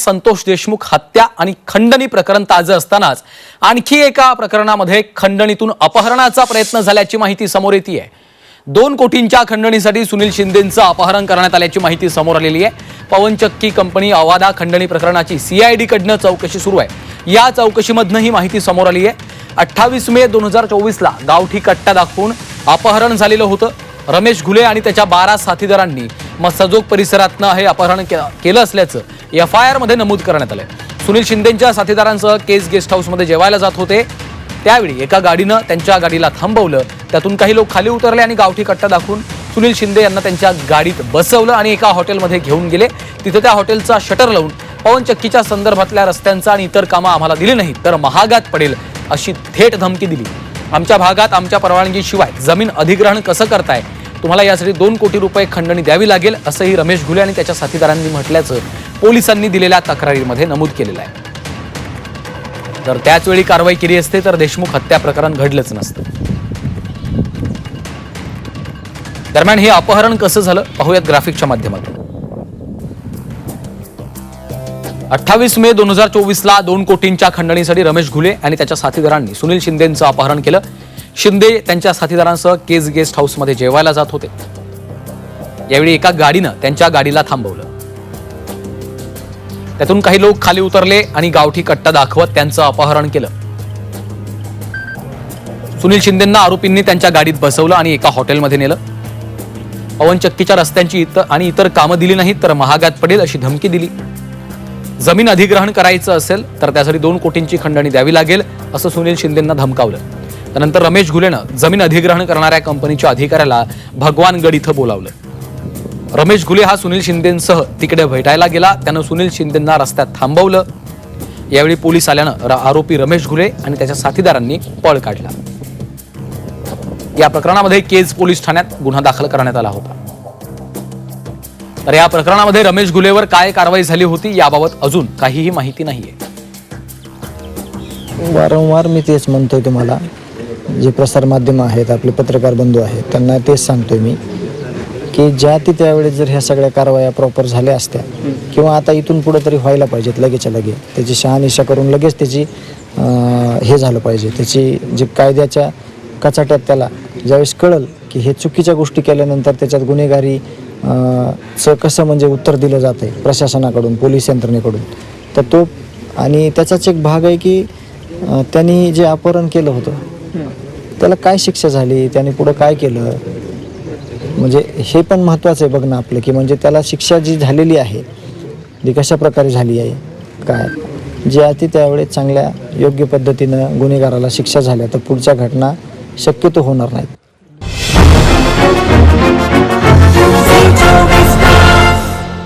संतोष देशमुख हत्या आणि खंडणी प्रकरण ताजं असतानाच आणखी एका प्रकरणामध्ये खंडणीतून अपहरणाचा प्रयत्न झाल्याची माहिती समोर येते आहे दोन कोटींच्या खंडणीसाठी सुनील शिंदेंचं अपहरण करण्यात आल्याची माहिती समोर आलेली आहे. पवनचक्की कंपनी अवादा खंडणी प्रकरणाची सीआयडीकडनं चौकशी सुरू आहे. या चौकशीमधनं ही माहिती समोर आली आहे. अठ्ठावीस मे दोन हजार चोवीसला गावठी कट्टा दाखवून अपहरण झालेलं होतं. रमेश घुले आणि त्याच्या बारा साथीदारांनी मसजोग परिसरातनं हे अपहरण के- केलं असल्याचं एफ आय आरमध्ये नमूद करण्यात आलं सुनील शिंदेच्या साथीदारांसह केस गेस्ट हाऊसमध्ये जेवायला जात होते. त्यावेळी एका गाडीनं त्यांच्या गाडीला थांबवलं. त्यातून काही लोक खाली उतरले आणि गावठी कट्टा दाखवून सुनील शिंदे यांना त्यांच्या गाडीत बसवलं आणि एका हॉटेलमध्ये घेऊन गेले. तिथे त्या हॉटेलचा शटर लावून पवनचक्कीच्या संदर्भातल्या रस्त्यांचा आणि इतर कामं आम्हाला दिली नाही तर महागात पडेल अशी थेट धमकी दिली. आमच्या भागात आमच्या परवानगीशिवाय जमीन अधिग्रहण कसं करताय? तुम्हाला यासाठी दोन कोटी रुपये खंडणी द्यावी लागेल असंही रमेश घुले आणि त्याच्या साथीदारांनी म्हटल्याचं पोलिसांनी दिलेल्या तक्रारीमध्ये नमूद केलेलं आहे. जर त्याचवेळी कारवाई केली असते तर देशमुख हत्या प्रकरण घडलंच नसतं. दरम्यान हे अपहरण कसं झालं पाहूयात ग्राफिकच्या माध्यमातून. अठ्ठावीस मे दोन हजार चोवीसला दोन कोटींच्या खंडणीसाठी रमेश घुले आणि त्याच्या साथीदारांनी सुनील शिंदेचं अपहरण केलं. शिंदे त्यांच्या साथीदारांसह केज गेस्ट हाऊसमध्ये जेवायला जात होते. यावेळी एका गाडीनं त्यांच्या गाडीला थांबवलं. त्यातून काही लोक खाली उतरले आणि गावठी कट्टा दाखवत त्यांचं अपहरण केलं. सुनील शिंदेंना आरोपींनी त्यांच्या गाडीत बसवलं आणि एका हॉटेलमध्ये नेलं. पवनचक्कीच्या रस्त्यांची इतर आणि इतर कामं दिली नाहीत तर महागात पडेल अशी धमकी दिली. जमीन अधिग्रहण करायचं असेल तर त्यासाठी दोन कोटींची खंडणी द्यावी लागेल असं सुनील शिंदेंना धमकावलं. त्यानंतर रमेश घुलेनं जमीन अधिग्रहण करणाऱ्या कंपनीच्या अधिकाऱ्याला भगवानगड इथं बोलावलं. रमेश घुले हा सुनील शिंदेसह तिकडे भेटायला गेला. त्यानं सुनील शिंदेंना रस्त्यात थांबवलं. यावेळी पोलीस आल्यानं आरोपी रमेश घुले आणि त्याच्या साथीदारांनी पळ काढला. या प्रकरणामध्ये केज पोलीस ठाण्यात गुन्हा दाखल करण्यात आला होता. तर या प्रकरणामध्ये रमेश घुलेवर काय कारवाई झाली होती याबाबत अजून काहीही माहिती नाहीये. वारंवार मी तेच म्हणतोय तुम्हाला. जे प्रसारमाध्यमं आहेत आपले पत्रकार बंधू आहेत त्यांना तेच सांगतोय मी की ज्या ती त्यावेळेस जर ह्या सगळ्या कारवाया प्रॉपर झाल्या असत्या किंवा आता इथून पुढे तरी व्हायला पाहिजेत लगेचच्या लगे त्याची शहानिशा करून लगेच त्याची हे झालं पाहिजे. त्याची जे कायद्याच्या कचाट्यात त्याला ज्यावेळेस कळल की हे चुकीच्या गोष्टी केल्यानंतर त्याच्यात गुन्हेगारी चं कसं म्हणजे उत्तर दिलं जातं आहे प्रशासनाकडून पोलीस यंत्रणेकडून. तर तो आणि त्याचाच एक भाग आहे की त्यांनी जे अपहरण केलं होतं त्याला काय शिक्षा झाली? त्याने पुढं काय केलं? म्हणजे हे पण महत्त्वाचं आहे बघणं आपलं की म्हणजे त्याला शिक्षा जी झालेली आहे ती कशा प्रकारे झाली आहे? काय? जे आहे ती त्यावेळेस चांगल्या योग्य पद्धतीनं गुन्हेगाराला शिक्षा झाल्या तर पुढच्या घटना शक्यतो होणार नाहीत.